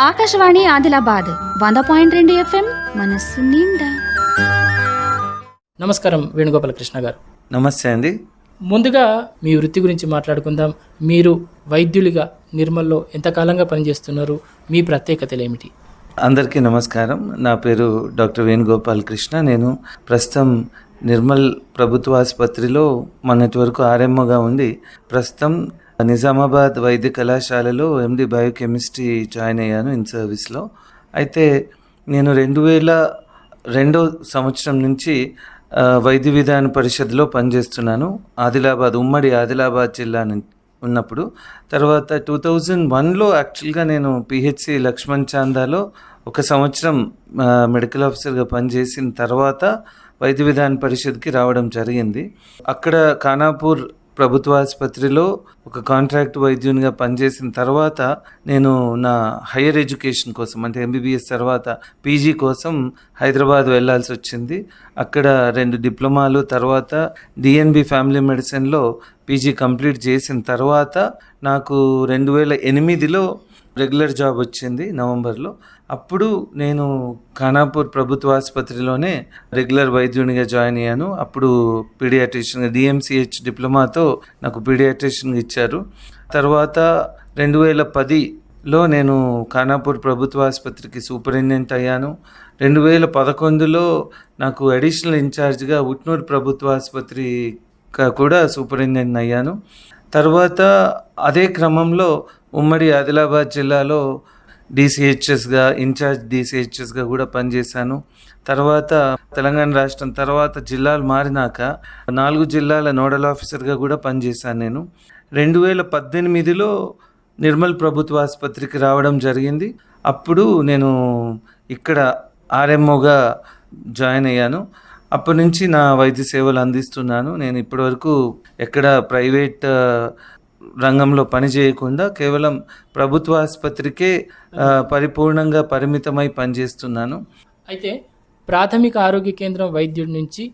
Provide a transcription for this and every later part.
ఆకాశవాణి ఆదిలాబాద్ వంద పాయింట్ రెండు ఎఫ్ఎం మనస్సు నిండా. నమస్కారం వేణుగోపాలకృష్ణ గారు. నమస్తే అండి. ముందుగా మీ వృత్తి గురించి మాట్లాడుకుందాం. మీరు వైద్యులుగా నిర్మల్లో ఎంతకాలంగా పనిచేస్తున్నారు? మీ ప్రత్యేకతలు ఏమిటి? అందరికీ నమస్కారం. నా పేరు డాక్టర్ వేణుగోపాల్ కృష్ణ. నేను ప్రస్తుతం నిర్మల్ ప్రభుత్వ ఆసుపత్రిలో మొన్నటి వరకు ఆర్ఎంఓగా ఉండి ప్రస్తుతం నిజామాబాద్ వైద్య కళాశాలలో ఎండి బయోకెమిస్ట్రీ జాయిన్ అయ్యాను ఇన్ సర్వీస్లో అయితే నేను రెండు వేల రెండో సంవత్సరం నుంచి వైద్య విధాన పరిషత్లో పనిచేస్తున్నాను. ఆదిలాబాద్ ఉమ్మడి ఆదిలాబాద్ జిల్లా ఉన్నప్పుడు. తర్వాత టూ థౌజండ్ వన్లో యాక్చువల్గా నేను పిహెచ్సి లక్ష్మణ్ చాందాలో ఒక సంవత్సరం మెడికల్ ఆఫీసర్గా పనిచేసిన తర్వాత వైద్య విధాన పరిషత్కి రావడం జరిగింది. అక్కడ ఖానాపూర్ ప్రభుత్వ ఆసుపత్రిలో ఒక కాంట్రాక్ట్ వైద్యునిగా పనిచేసిన తర్వాత నేను నా హయ్యర్ ఎడ్యుకేషన్ కోసం అంటే ఎంబీబీఎస్ తర్వాత పీజీ కోసం హైదరాబాద్ వెళ్ళాల్సి వచ్చింది. అక్కడ రెండు డిప్లొమాలు తర్వాత డిఎన్బి ఫ్యామిలీ మెడిసిన్లో పీజీ కంప్లీట్ చేసిన తర్వాత నాకు రెండు వేల ఎనిమిదిలో రెగ్యులర్ జాబ్ వచ్చింది నవంబర్లో. అప్పుడు నేను ఖానాపూర్ ప్రభుత్వ ఆసుపత్రిలోనే రెగ్యులర్ వైద్యునిగా జాయిన్ అయ్యాను. అప్పుడు పీడియాట్రిషియన్ డిఎంసిహెచ్ డిప్లొమాతో నాకు పీడియాట్రిషియన్ ఇచ్చారు. తర్వాత రెండు వేల పదిలో నేను ఖానాపూర్ ప్రభుత్వ ఆసుపత్రికి సూపరింటెండెంట్ అయ్యాను. రెండు వేల పదకొండులో నాకు అడిషనల్ ఇన్ఛార్జ్గా ఉట్నూరు ప్రభుత్వ ఆసుపత్రి కూడా సూపరింటెండెంట్ అయ్యాను. తర్వాత అదే క్రమంలో ఉమ్మడి ఆదిలాబాద్ జిల్లాలో డిసిహెచ్ఎస్గా ఇన్ఛార్జ్ డిసిహెచ్ఎస్గా కూడా పనిచేశాను. తర్వాత తెలంగాణ రాష్ట్రం తర్వాత జిల్లాలు మారినాక నాలుగు జిల్లాల నోడల్ ఆఫీసర్గా కూడా పనిచేశాను నేను. రెండు వేల పద్దెనిమిదిలో నిర్మల్ ప్రభుత్వ ఆసుపత్రికి రావడం జరిగింది. అప్పుడు నేను ఇక్కడ ఆర్ఎంఓగా జాయిన్ అయ్యాను. అప్పటి నుంచి నా వైద్య సేవలు అందిస్తున్నాను. నేను ఇప్పటివరకు ఎక్కడ ప్రైవేట్ రంగంలో పని చేయకుండా కేవలం ప్రభుత్వ ఆసుపత్రికే పరిపూర్ణంగా పరిమితమై పనిచేస్తున్నాను. అయితే ప్రాథమిక ఆరోగ్య కేంద్రం వైద్యుడి నుంచి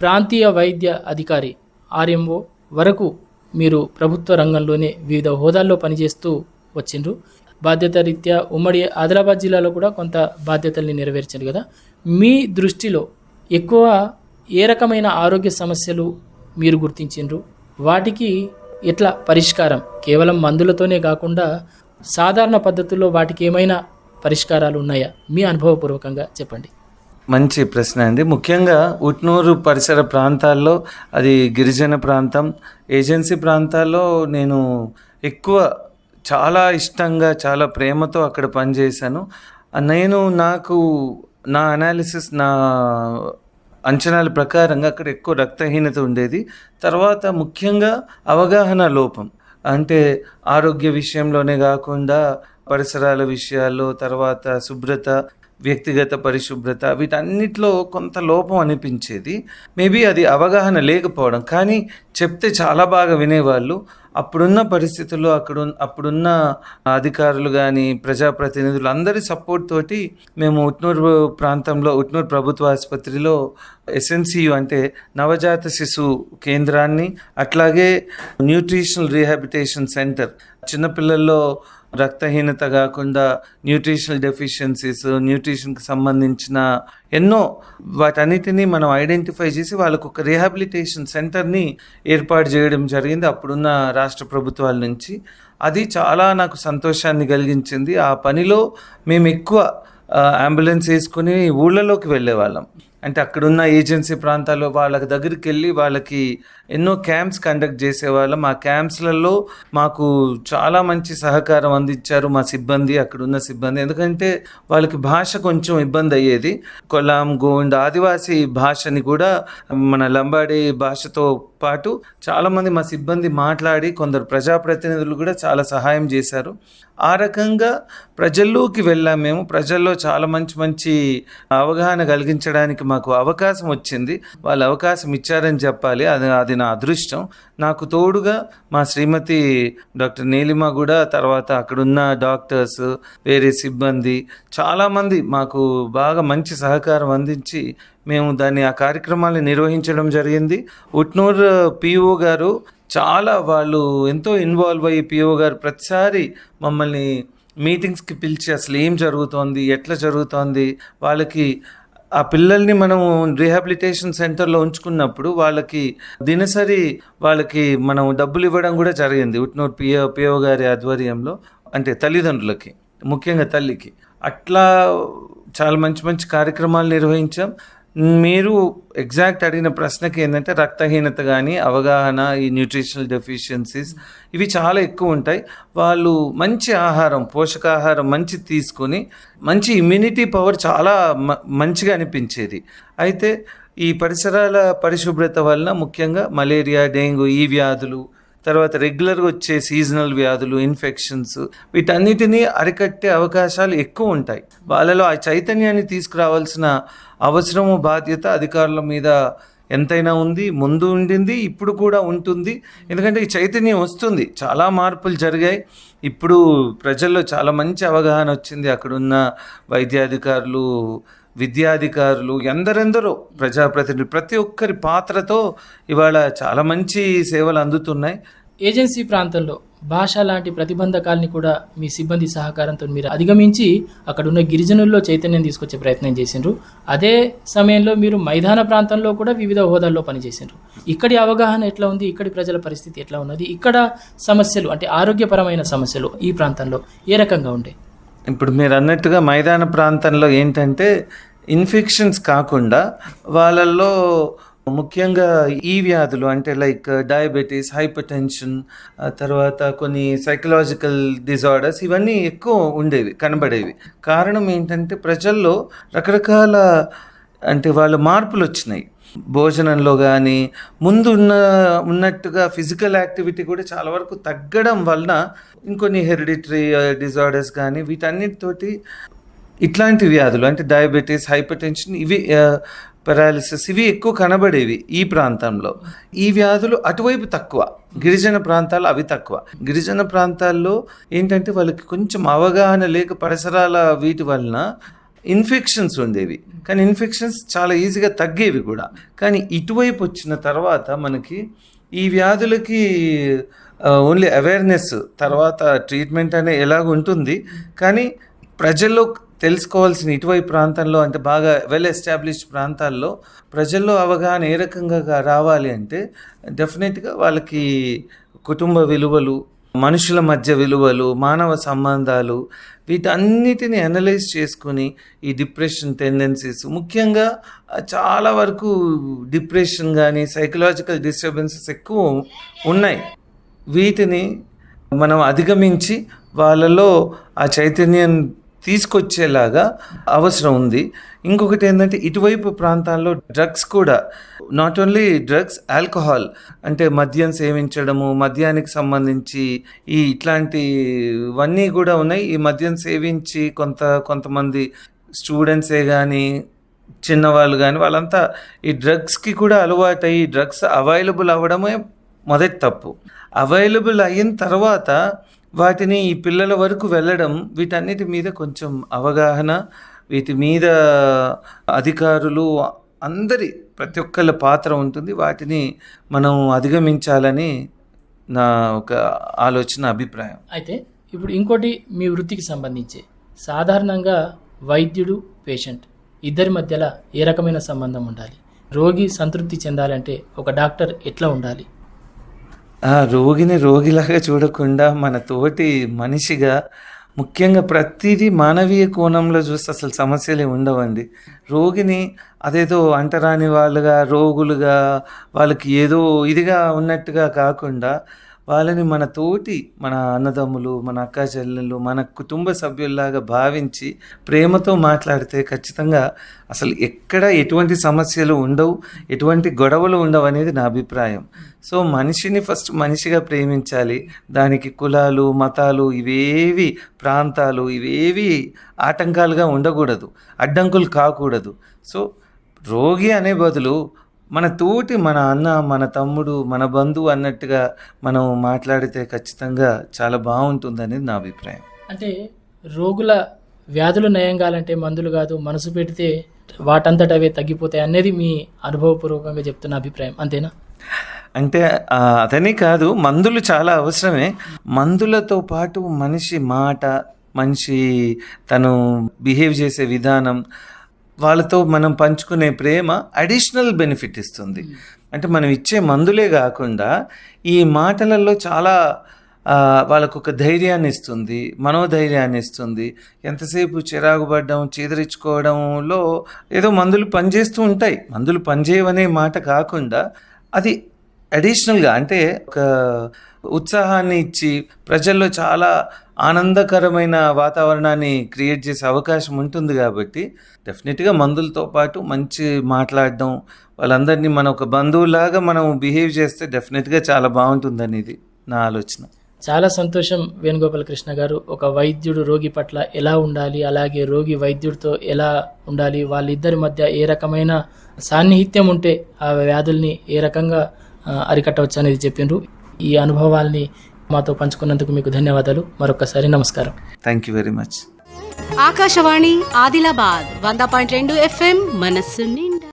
ప్రాంతీయ వైద్య అధికారి ఆర్ఎంఓ వరకు మీరు ప్రభుత్వ రంగంలోనే వివిధ హోదాల్లో పనిచేస్తూ వచ్చిండ్రు. బాధ్యత రీత్యా ఉమ్మడి ఆదిలాబాద్ జిల్లాలో కూడా కొంత బాధ్యతల్ని నెరవేర్చారు కదా. మీ దృష్టిలో ఎక్కువ ఏ రకమైన ఆరోగ్య సమస్యలు మీరు గుర్తించిండ్రు? వాటికి ఇట్లా పరిష్కారం? కేవలం మందులతోనే కాకుండా సాధారణ పద్ధతుల్లో వాటికి ఏమైనా పరిష్కారాలు ఉన్నాయా? మీ అనుభవపూర్వకంగా చెప్పండి. మంచి ప్రశ్న అండి. ముఖ్యంగా ఉట్నూరు పరిసర ప్రాంతాల్లో అది గిరిజన ప్రాంతం ఏజెన్సీ ప్రాంతాల్లో నేను ఎక్కువ చాలా ఇష్టంగా చాలా ప్రేమతో అక్కడ పనిచేశాను. నేను నాకు నా అనాలిసిస్ నా అంచనాల ప్రకారంగా అక్కడ ఎక్కువ రక్తహీనత ఉండేది. తర్వాత ముఖ్యంగా అవగాహన లోపం. అంటే ఆరోగ్య విషయంలోనే కాకుండా పరిసరాల విషయాల్లో తర్వాత శుభ్రత వ్యక్తిగత పరిశుభ్రత వీటన్నిటిలో కొంత లోపం అనిపించేది. మేబీ అది అవగాహన లేకపోవడం. కానీ చెప్తే చాలా బాగా వినేవాళ్ళు. అప్పుడున్న పరిస్థితుల్లో అక్కడ అప్పుడున్న అధికారులు కానీ ప్రజాప్రతినిధులు అందరి సపోర్ట్ తోటి మేము ఉట్నూరు ప్రాంతంలో ఉట్నూరు ప్రభుత్వ ఆసుపత్రిలో ఎస్ఎన్సియు అంటే నవజాత శిశు కేంద్రాన్ని అట్లాగే న్యూట్రిషనల్ రీహాబిటేషన్ సెంటర్ చిన్నపిల్లల్లో రక్తహీనత కాకుండా న్యూట్రిషనల్ డెఫిషియన్సీస్ న్యూట్రిషన్కి సంబంధించిన ఎన్నో వాటన్నిటినీ మనం ఐడెంటిఫై చేసి వాళ్ళకు ఒక రీహాబిలిటేషన్ సెంటర్ని ఏర్పాటు చేయడం జరిగింది అప్పుడున్న రాష్ట్ర ప్రభుత్వాల నుంచి. అది చాలా నాకు సంతోషాన్ని కలిగించింది. ఆ పనిలో మేము ఎక్కువ అంబులెన్స్ వేసుకుని ఊళ్ళలోకి వెళ్ళేవాళ్ళం. అంటే అక్కడున్న ఏజెన్సీ ప్రాంతాల్లో వాళ్ళ దగ్గరికి వెళ్ళి వాళ్ళకి ఎన్నో క్యాంప్స్ కండక్ట్ చేసేవాళ్ళం. ఆ క్యాంప్స్లలో మాకు చాలా మంచి సహకారం అందించారు మా సిబ్బంది అక్కడున్న సిబ్బంది. ఎందుకంటే వాళ్ళకి భాష కొంచెం ఇబ్బంది అయ్యేది. కొలాం గోండ్ ఆదివాసీ భాషని కూడా మన లంబాడి భాషతో పాటు చాలామంది మా సిబ్బంది మాట్లాడి కొందరు ప్రజాప్రతినిధులు కూడా చాలా సహాయం చేశారు. ఆ రకంగా ప్రజల్లోకి వెళ్ళాం మేము. ప్రజల్లో చాలా మంచి మంచి అవగాహన కలిగించడానికి మాకు అవకాశం వచ్చింది. వాళ్ళు అవకాశం ఇచ్చారని చెప్పాలి. అది అది నా అదృష్టం. నాకు తోడుగా మా శ్రీమతి డాక్టర్ నీలిమ కూడా తర్వాత అక్కడున్న డాక్టర్స్ వేరే సిబ్బంది చాలామంది మాకు బాగా మంచి సహకారం అందించి మేము దాన్ని ఆ కార్యక్రమాన్ని నిర్వహించడం జరిగింది. ఉట్నూరు పిఓ గారు చాలా వాళ్ళు ఎంతో ఇన్వాల్వ్ అయ్యి పిఓ గారు ప్రతిసారి మమ్మల్ని మీటింగ్స్కి పిలిచి అసలు ఏం జరుగుతోంది ఎట్లా జరుగుతోంది వాళ్ళకి ఆ పిల్లల్ని మనం రీహాబిలిటేషన్ సెంటర్లో ఉంచుకున్నప్పుడు వాళ్ళకి దినసరి వాళ్ళకి మనం డబ్బులు ఇవ్వడం కూడా జరిగింది ఉట్నూరు పిఓ పిఓ గారి ఆధ్వర్యంలో అంటే తల్లిదండ్రులకి ముఖ్యంగా తల్లికి. అట్లా చాలా మంచి మంచి కార్యక్రమాలు నిర్వహించాం. మీరు ఎగ్జాక్ట్ అడిగిన ప్రశ్నకి ఏంటంటే రక్తహీనత కానీ అవగాహన ఈ న్యూట్రిషనల్ డెఫిషియన్సీస్ ఇవి చాలా ఎక్కువ ఉంటాయి. వాళ్ళు మంచి ఆహారం పోషకాహారం మంచి తీసుకొని మంచి ఇమ్యూనిటీ పవర్ చాలా మ- మంచిగా అనిపించేది. అయితే ఈ పరిసరాల పరిశుభ్రత వలన ముఖ్యంగా మలేరియా డెంగ్యూ ఈ వ్యాధులు తర్వాత రెగ్యులర్గా వచ్చే సీజనల్ వ్యాధులు ఇన్ఫెక్షన్స్ వీటన్నిటినీ అరికట్టే అవకాశాలు ఎక్కువ ఉంటాయి. వాళ్ళలో ఆ చైతన్యాన్ని తీసుకురావాల్సిన అవసరము బాధ్యత అధికారుల మీద ఎంతైనా ఉంది ముందు ఉండింది ఇప్పుడు కూడా ఉంటుంది. ఎందుకంటే ఈ చైతన్యం వస్తుంది. చాలా మార్పులు జరిగాయి. ఇప్పుడు ప్రజల్లో చాలా మంచి అవగాహన వచ్చింది. అక్కడున్న వైద్యాధికారులు విద్యాధికారులు ఎందరెందరో ప్రజాప్రతినిధులు ప్రతి ఒక్కరి పాత్రతో ఇవాళ చాలా మంచి సేవలు అందుతున్నాయి. ఏజెన్సీ ప్రాంతంలో భాష లాంటి ప్రతిబంధకాల్ని కూడా మీ సిబ్బంది సహకారంతో మీరు అధిగమించి అక్కడ ఉన్న గిరిజనుల్లో చైతన్యం తీసుకొచ్చే ప్రయత్నం చేసిండ్రు. అదే సమయంలో మీరు మైదాన ప్రాంతంలో కూడా వివిధ హోదాల్లో పనిచేసిండ్రు. ఇక్కడి అవగాహన ఎట్లా ఉంది? ఇక్కడి ప్రజల పరిస్థితి ఎట్లా ఉన్నది? ఇక్కడ సమస్యలు అంటే ఆరోగ్యపరమైన సమస్యలు ఈ ప్రాంతంలో ఏ రకంగా ఉండే? ఇప్పుడు మీరు అన్నట్టుగా మైదాన ప్రాంతంలో ఏంటంటే ఇన్ఫెక్షన్స్ కాకుండా వాళ్ళల్లో ముఖ్యంగా ఈ వ్యాధులు అంటే లైక్ డయాబెటీస్ హైపర్ టెన్షన్ తర్వాత కొన్ని సైకలాజికల్ డిజార్డర్స్ ఇవన్నీ ఎక్కువ ఉండేవి కనబడేవి. కారణం ఏంటంటే ప్రజల్లో రకరకాల అంటే వాళ్ళ మార్పులు వచ్చినాయి. భోజనంలో కానీ ముందు ఉన్న ఉన్నట్టుగా ఫిజికల్ యాక్టివిటీ కూడా చాలా వరకు తగ్గడం వలన ఇంకొన్ని హెరిడిటరీ డిజార్డర్స్ కానీ వీటన్నిటితోటి ఇట్లాంటి వ్యాధులు అంటే డయాబెటీస్ హైపర్ టెన్షన్ ఇవి uh, పెరాలిసిస్ ఇవి ఎక్కువ కనబడేవి ఈ ప్రాంతంలో. ఈ వ్యాధులు అటువైపు తక్కువ. గిరిజన ప్రాంతాలు అవి తక్కువ. గిరిజన ప్రాంతాల్లో ఏంటంటే వాళ్ళకి కొంచెం అవగాహన లేక పరిసరాల వీటి వలన ఇన్ఫెక్షన్స్ ఉండేవి. కానీ ఇన్ఫెక్షన్స్ చాలా ఈజీగా తగ్గేవి కూడా. కానీ ఇటువైపు వచ్చిన తర్వాత మనకి ఈ వ్యాధులకి ఓన్లీ అవేర్నెస్ తర్వాత ట్రీట్మెంట్ అనే ఎలాగ ఉంటుంది. కానీ ప్రజల్లో తెలుసుకోవాల్సిన ఇటువైపు ప్రాంతంలో అంటే బాగా వెల్ ఎస్టాబ్లిష్డ్ ప్రాంతాల్లో ప్రజల్లో అవగాహన ఏ రకంగా రావాలి అంటే డెఫినెట్గా వాళ్ళకి కుటుంబ విలువలు మనుషుల మధ్య విలువలు మానవ సంబంధాలు వీటన్నిటిని అనలైజ్ చేసుకుని ఈ డిప్రెషన్ టెండెన్సీస్ ముఖ్యంగా చాలా వరకు డిప్రెషన్ కానీ సైకలాజికల్ డిస్టర్బెన్సెస్ ఎక్కువ ఉన్నాయి. వీటిని మనం అధిగమించి వాళ్ళలో ఆ చైతన్యం తీసుకొచ్చేలాగా అవసరం ఉంది. ఇంకొకటి ఏంటంటే ఇటువైపు ప్రాంతాల్లో డ్రగ్స్ కూడా నాట్ ఓన్లీ డ్రగ్స్ ఆల్కహాల్ అంటే మద్యం సేవించడము మద్యానికి సంబంధించి ఈ ఇట్లాంటివన్నీ కూడా ఉన్నాయి. ఈ మద్యం సేవించి కొంత కొంతమంది స్టూడెంట్సే కానీ చిన్నవాళ్ళు కానీ వాళ్ళంతా ఈ డ్రగ్స్కి కూడా అలవాటు అయ్యి డ్రగ్స్ అవైలబుల్ అవ్వడమే మొదటి తప్పు. అవైలబుల్ అయిన తర్వాత వాటిని ఈ పిల్లల వరకు వెళ్ళడం వీటన్నిటి మీద కొంచెం అవగాహన వీటి మీద అధికారులు అందరి ప్రతి ఒక్కళ్ళ పాత్ర ఉంటుంది. వాటిని మనం అధిగమించాలని నా ఒక ఆలోచన అభిప్రాయం. అయితే ఇప్పుడు ఇంకోటి మీ వృత్తికి సంబంధించి. సాధారణంగా వైద్యుడు పేషెంట్ ఇద్దరి మధ్యలో ఏ రకమైన సంబంధం ఉండాలి? రోగి సంతృప్తి చెందాలంటే ఒక డాక్టర్ ఎట్లా ఉండాలి? ఆ రోగిని రోగిలాగా చూడకుండా మన తోటి మనిషిగా ముఖ్యంగా ప్రతిదీ మానవీయ కోణంలో చూస్తే అసలు సమస్యలే ఉండవండి. రోగిని అదేదో అంటరాని వాళ్ళుగా రోగులుగా వాళ్ళకి ఏదో ఇదిగా ఉన్నట్టుగా కాకుండా వాళ్ళని మన తోటి మన అన్నదమ్ములు మన అక్క చెల్లెళ్ళు మన కుటుంబ సభ్యుల్లాగా భావించి ప్రేమతో మాట్లాడితే ఖచ్చితంగా అసలు ఎక్కడ ఎటువంటి సమస్యలు ఉండవు ఎటువంటి గొడవలు ఉండవు అనేది నా అభిప్రాయం. సో మనిషిని ఫస్ట్ మనిషిగా ప్రేమించాలి. దానికి కులాలు మతాలు ఇవేవి ప్రాంతాలు ఇవేవి ఆటంకాలుగా ఉండకూడదు అడ్డంకులు కాకూడదు. సో రోగి అనే బదులు మన తోటి మన అన్న మన తమ్ముడు మన బంధువు అన్నట్టుగా మనం మాట్లాడితే ఖచ్చితంగా చాలా బాగుంటుందనేది నా అభిప్రాయం. అంటే రోగుల వ్యాధులు నయం కావాలంటే మందులు కాదు మనసు పెడితే వాటంతట అవే తగ్గిపోతాయి అనేది మీ అనుభవపూర్వకంగా చెప్తున్న అభిప్రాయం. అంతేనా? అంటే ఆ, అదని కాదు మందులు చాలా అవసరమే. మందులతో పాటు మనిషి మాట మనిషి తను బిహేవ్ చేసే విధానం వాళ్ళతో మనం పంచుకునే ప్రేమ అడిషనల్ బెనిఫిట్ ఇస్తుంది. అంటే మనం ఇచ్చే మందులే కాకుండా ఈ మాటలలో చాలా వాళ్ళకు ఒక ధైర్యాన్ని ఇస్తుంది మనోధైర్యాన్ని ఇస్తుంది ఎంతసేపు చిరాకు పడడం చీదరించుకోవడంలో ఏదో మందులు పనిచేస్తూ ఉంటాయి. మందులు పనిచేయవనే మాట కాకుండా అది అడిషనల్గా అంటే ఒక ఉత్సాహాన్ని ఇచ్చి ప్రజల్లో చాలా ఆనందకరమైన వాతావరణాన్ని క్రియేట్ చేసే అవకాశం ఉంటుంది కాబట్టి డెఫినెట్గా మందులతో పాటు మంచి మాట్లాడడం వాళ్ళందరినీ మన ఒక బంధువులాగా మనం బిహేవ్ చేస్తే డెఫినెట్గా చాలా బాగుంటుంది అనేది నా ఆలోచన. చాలా సంతోషం వేణుగోపాల కృష్ణ గారు. ఒక వైద్యుడు రోగి పట్ల ఎలా ఉండాలి అలాగే రోగి వైద్యుడితో ఎలా ఉండాలి వాళ్ళిద్దరి మధ్య ఏ రకమైన సాన్నిహిత్యం ఉంటే ఆ వ్యాధుల్ని ఏ రకంగా అరికట్టవచ్చు అనేది చెప్పిండ్రు. ఈ అనుభవాల్ని మాతో పంచుకున్నందుకు మీకు ధన్యవాదాలు. మరొకసారి నమస్కారం. Thank you very much Akashvani Adilabad వంద పాయింట్ రెండు ఎఫ్ఎం మనస్సు నిండా.